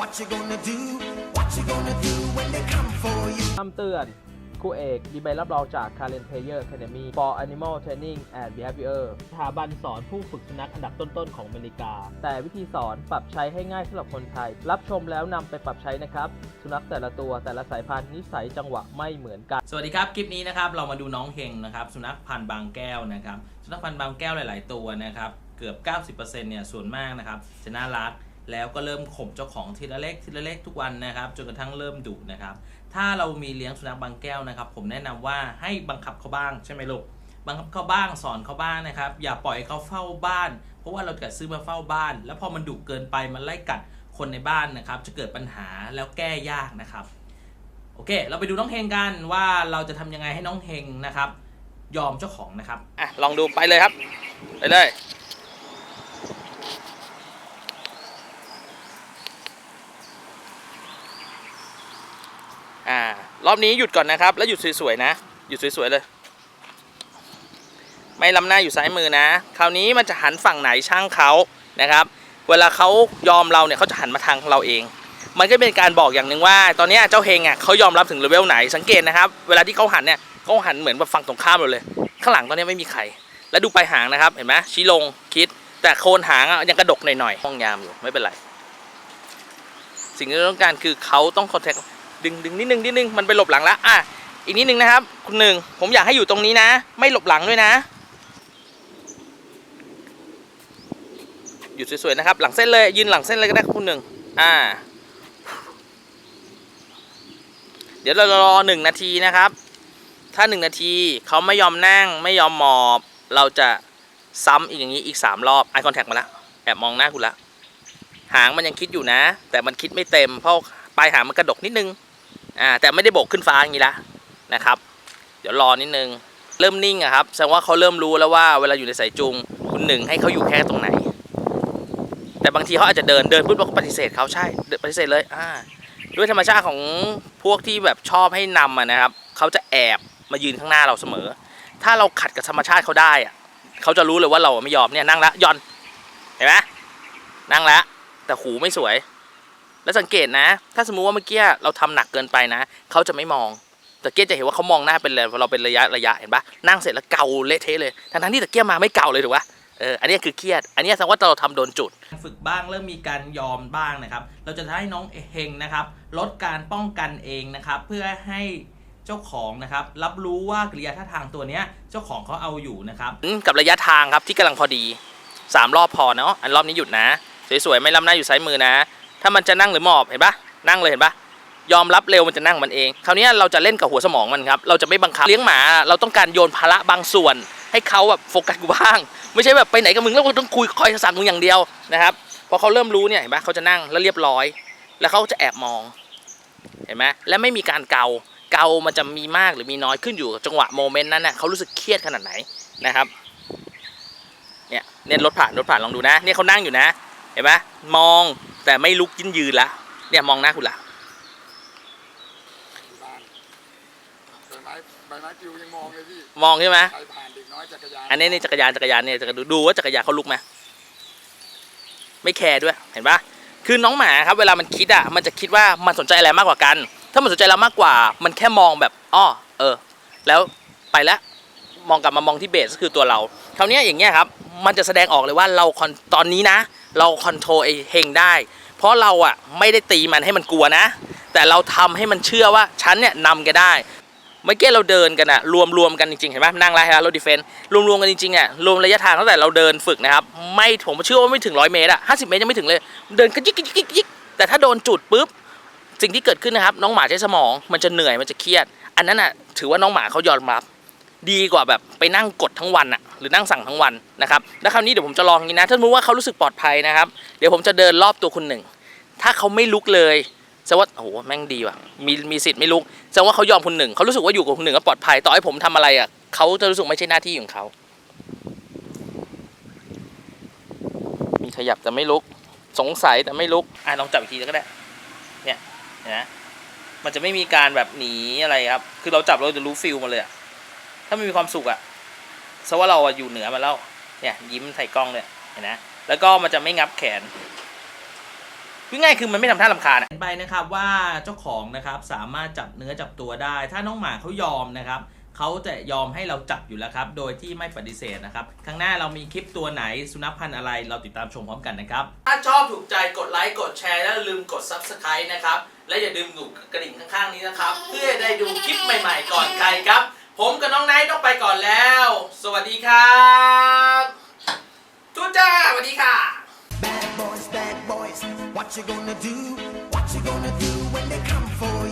What you gonna do? What you gonna do when they come for you? คำเตือนครูเอกมีใบรับรองจาก Karen Player Academy for Animal Training and Behavior สถาบันสอนผู้ฝึกสุนัขอันดับต้นๆของอเมริกา แต่วิธีสอนปรับใช้ให้ง่ายสำหรับคนไทย รับชมแล้วนำไปปรับใช้นะครับ สุนัขแต่ละตัวแต่ละสายพันธุ์นิสัยจังหวะไม่เหมือนกัน สวัสดีครับ คลิปนี้นะครับ เรามาดูน้องเฮงนะครับ สุนัขพันธุ์บางแก้วนะครับ สุนัขพันธุ์บางแก้วหลาย ๆ ตัวนะครับ เกือบ 90%เนี่ยส่วนมากนะครับจะน่ารัก แล้วก็เริ่มข่มเจ้าของทีละเล็กทีละเล็กทุกวันนะครับ จนกระทั่งเริ่มดุนะครับ ถ้าเรามีเลี้ยงสุนัขบางแก้วนะครับ ผมแนะนำว่าให้บังคับเขาบ้างใช่ไหมลูกบังคับเขาบ้างสอนเขาบ้างนะครับ อย่าปล่อยให้เขาเฝ้าบ้าน เพราะว่าเราเกิดซื้อมาเฝ้าบ้าน แล้วพอมันดุเกินไปมันไล่กัดคนในบ้านนะครับ จะเกิดปัญหาแล้วแก้ยากนะครับ โอเค เราไปดูน้องเฮงกันว่าเราจะทำยังไงให้น้องเฮงนะครับ ยอมเจ้าของนะครับอะลองดูไปเลยครับ ไปเลย อ่ารอบนี้หยุดก่อนนะครับ แล้วหยุดสวยๆนะ หยุดสวยๆเลย ไม่ล้ำหน้าอยู่ซ้ายมือนะ คราวนี้มันจะหันฝั่งไหนช่างเขานะครับ เวลาเขายอมเราเนี่ยเขาจะหันมาทางเราเอง มันก็เป็นการบอกอย่างหนึ่งว่า ตอนนี้เจ้าเฮงอะเขายอมรับถึงเลเวลไหนสังเกตนะครับ เวลาที่เขาหันเนี่ยเขาหันเหมือนแบบฝั่งตรงข้ามเราเลย ข้างหลังตอนนี้ไม่มีใคร แล้วดูปลายหางนะครับ เห็นไหมชี้ลงคิด แต่โคนหางอะยังกระดกหน่อยๆห้องยามอยู่ไม่เป็นไร สิ่งที่เราต้องการคือเขาต้องคอนแทค ดึงดึงนิดนึงนิดนึงมันไปหลบหลังแล้วอะอีกนิดนึงนะครับ คุณหนึ่งผมอยากให้อยู่ตรงนี้นะ ไม่หลบหลังด้วยนะอยู่สวยๆนะครับ หลังเส้นเลยยืนหลังเส้นเลยก็ได้คุณหนึ่งอ่า เดี๋ยวเรารอหนึ่งนาทีนะครับ ถ้าหนึ่งนาทีเขาไม่ยอมนั่งไม่ยอมหมอบ เราจะซ้ำอีกอย่างนี้อีกสามรอบไอคอนแทคมาแล้วแอบมองหน้าคุณละหางมันยังคิดอยู่นะ แต่มันคิดไม่เต็มเพราะปลายหางมันกระดกนิดนึง อ่าแต่ไม่ได้โบกขึ้นฟ้าอย่างนี้ละนะครับ เดี๋ยวรอนิดนึงเริ่มนิ่งอะครับแสดงว่าเขาเริ่มรู้แล้วว่าเวลาอยู่ในสายจูงคุณหนึ่งให้เขาอยู่แค่ตรงไหน แต่บางทีเขาอาจจะเดินเดินปุ๊บเราก็ปฏิเสธเขาใช่ปฏิเสธเลยอ่าด้วยธรรมชาติของพวกที่แบบชอบให้นำอะนะครับเขาจะแอบมายืนข้างหน้าเราเสมอ ถ้าเราขัดกับธรรมชาติเขาได้อะเขาจะรู้เลยว่าเราไม่ยอมเนี่ยนั่งละย่อนเห็นไหมนั่งละแต่หูไม่สวย แล้วสังเกตนะ ถ้าสมมุติว่าเมื่อกี้เราทำหนักเกินไปนะเขาจะไม่มองแต่เกี้ยจะเห็นว่าเขามองหน้าเป็นเลยเราเป็นระยะระยะเห็นปะนั่งเสร็จแล้วเกาเละเทะเลยทั้งๆที่ตะเกียมาไม่เกาเลยถูกปะเอออันนี้คือเครียด อันนี้แสดงว่าเราทำโดนจุด ฝึกบ้างเริ่มมีการยอมบ้างนะครับ เราจะให้น้องเฮงนะครับ ลดการป้องกันเองนะครับ เพื่อให้เจ้าของนะครับ รับรู้ว่ากริยาท่าทางตัวเนี้ยเจ้าของเขาเอาอยู่นะครับกับระยะทางครับที่กำลังพอดีสามรอบพอเนาะอันรอบนี้หยุดนะ สวยๆไม่ล้ำหน้าอยู่ซ้ายมือนะ ถ้ามันจะนั่งหรือหมอบเห็นปะนั่งเลยเห็นปะยอมรับเร็วมันจะนั่งมันเอง คราวนี้เราจะเล่นกับหัวสมองมันครับ เราจะไม่บังคับเลี้ยงหมา เราต้องการโยนภาระบางส่วน ให้เขาแบบโฟกัสกูบ้าง ไม่ใช่แบบไปไหนกับมึงแล้วก็ต้องคุยคอยสั่งมึงอย่างเดียวนะครับ พอเขาเริ่มรู้เนี่ยเห็นปะเขาจะนั่งแล้วเรียบร้อย แล้วเขาจะแอบมอง เห็นไหมและไม่มีการเกา เกามันจะมีมากหรือมีน้อยขึ้นอยู่กับจังหวะโมเมนต์นั้นน่ะเขารู้สึกเครียดขนาดไหนนะครับ เนี่ยเนี่ยรถผ่านรถผ่านลองดูนะ เนี่ยเขานั่งอยู่นะ เห็นไหมมอง แต่ไม่ลุกยืนยืนละเนี่ยมองหน้าคุณละบ้านใบไม้ใบไม้ปลิวยังมองเลยพี่มองใช่ไหมใครผ่านเด็กน้อยจักรยานอันนี้นี่จักรยานจักรยานเนี่ยจะดูดูว่าจักรยานเขาลุกไหมไม่แคร์ด้วยเห็นปะคือน้องหมาครับเวลามันคิดอะมันจะคิดว่ามันสนใจอะไรมากกว่ากัน ถ้ามันสนใจเรามากกว่า มันแค่มองแบบอ้อเออ แล้วไปแล้วมองกลับมามองที่เบสก็คือตัวเราคราวเนี้ยอย่างเงี้ยครับ มันจะแสดงออกเลยว่าเราคอนตอนนี้นะ เราคอนโทรลไอ้เฮงได้ เพราะเราอะไม่ได้ตีมันให้มันกลัวนะ แต่เราทำให้มันเชื่อว่าฉันเนี่ยนำแกได้เมื่อกี้เราเดินกันอะรวมรวมๆกันจริงๆเห็นไหมนั่งไล่แล้วเราดิเฟนต์รวมรวมๆกันจริงๆอะรวมระยะทางตั้งแต่เราเดินฝึกนะครับ ไม่ผมเชื่อว่าไม่ถึงร้อยเมตรอะห้าสิบเมตรยังไม่ถึงเลย เดินกระยิกกระยิกกระยิกแต่ถ้าโดนจุดปุ๊บสิ่งที่เกิดขึ้นนะครับ น้องหมาใช้สมองมันจะเหนื่อยมันจะเครียด อันนั้นอะถือว่าน้องหมาเขายอมรับ ดีกว่าแบบไปนั่งกดทั้งวันอะหรือนั่งสั่งทั้งวันนะครับแล้วคราวนี้เดี๋ยวผมจะลองนี้นะ ถ้าสมมติว่าเขารู้สึกปลอดภัยนะครับ เดี๋ยวผมจะเดินรอบตัวคุณหนึ่ง ถ้าเขาไม่ลุกเลยแสดงว่าโอ้โหแม่งดีว่ะมีมีสิทธิ์ไม่ลุกแสดงว่าเขายอมคุณหนึ่งเขารู้สึกว่าอยู่กับคุณหนึ่งก็ปลอดภัยต่อให้ผมทำอะไรอะเขาจะรู้สึกไม่ใช่หน้าที่ของเขา มีขยับแต่ไม่ลุก สงสัยแต่ไม่ลุกอะลองจับอีกทีก็ได้ เนี่ยนไหมมันจะไม่มีการแบบหนีอะไรครับ คือเราจับเราจะรู้ฟิลมันเลยอะ ถ้ามันมีความสุขอะแสดงว่าเราอะอยู่เหนือมันแล้ว เนี่ย ยิ้มใส่กล้องเลยเห็นไหมแล้วก็มันจะไม่งับแขนคือง่ายคือมันไม่ทำท่ารำคาญไปนะครับว่าเจ้าของนะครับสามารถจับเนื้อจับตัวได้ ถ้าน้องหมาเขายอมนะครับเขาจะยอมให้เราจับอยู่แล้วครับ โดยที่ไม่ปฏิเสธนะครับครั้งหน้าเรามีคลิปตัวไหนสุนัขพันธุ์อะไรเราติดตามชมพร้อมกันนะครับ ถ้าชอบถูกใจกดไลค์กดแชร์แล้วลืมกด Subscribe นะครับ และอย่าลืมดูกระดิ่งข้างๆนี้นะครับ เพื่อได้ดูคลิปใหม่ ๆ ก่อนใครครับ ผมกับน้องไนท์ต้องไปก่อนแล้ว สวัสดีครับทุกจ้าสวัสดีค่ะ Bad boys, bad boys, what you gonna do? What you gonna do when they come for you?